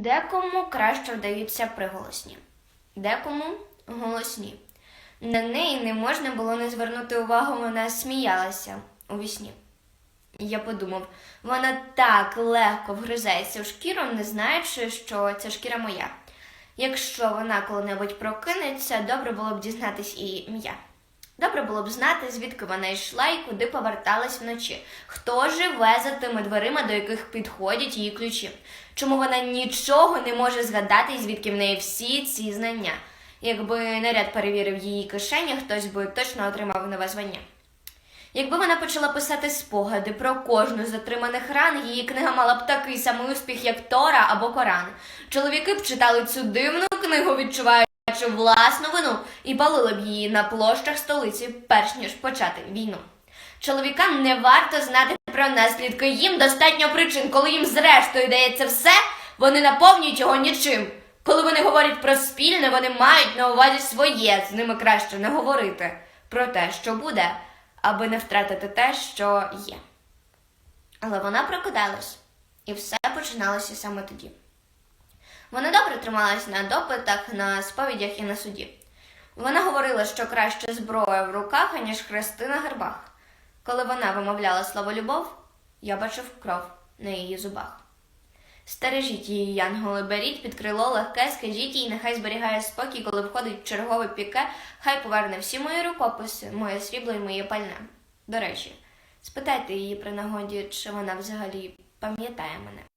Декому краще вдаються приголосні, декому голосні. На неї не можна було не звернути увагу, вона сміялася у вісні. Я подумав, вона так легко вгризається в шкіру, не знаючи, що ця шкіра моя. Якщо вона коли-небудь прокинеться, добре було б дізнатись і ім'я. Добре було б знати, звідки вона йшла і куди поверталась вночі, хто живе за тими дверима, до яких підходять її ключі, чому вона нічого не може згадати, і звідки в неї всі ці знання. Якби наряд перевірив її кишені, хтось би точно отримав нове звання. Якби вона почала писати спогади про кожну з затриманих ран, її книга мала б такий самий успіх, як Тора або Коран. Чоловіки б читали цю дивну книгу, відчуваючи власну вину, і палили б її на площах столиці, перш ніж почати війну. Чоловікам не варто знати про наслідки. Їм достатньо причин, коли їм зрештою дається все, вони наповнюють його нічим. Коли вони говорять про спільне, вони мають на увазі своє, з ними краще не говорити про те, що буде, аби не втратити те, що є. Але вона прокидалась, і все починалося саме тоді. Вона добре трималась на допитах, на сповідях і на суді. Вона говорила, що краще зброя в руках, аніж хрести на гербах. Коли вона вимовляла слово любов, я бачив кров на її зубах. Стережіть її, янголи, беріть під крило легке, скажіть їй, нехай зберігає спокій, коли входить чергове піке, хай поверне всі мої рукописи, моє срібло і моє пальне. До речі, спитайте її при нагоді, чи вона взагалі пам'ятає мене.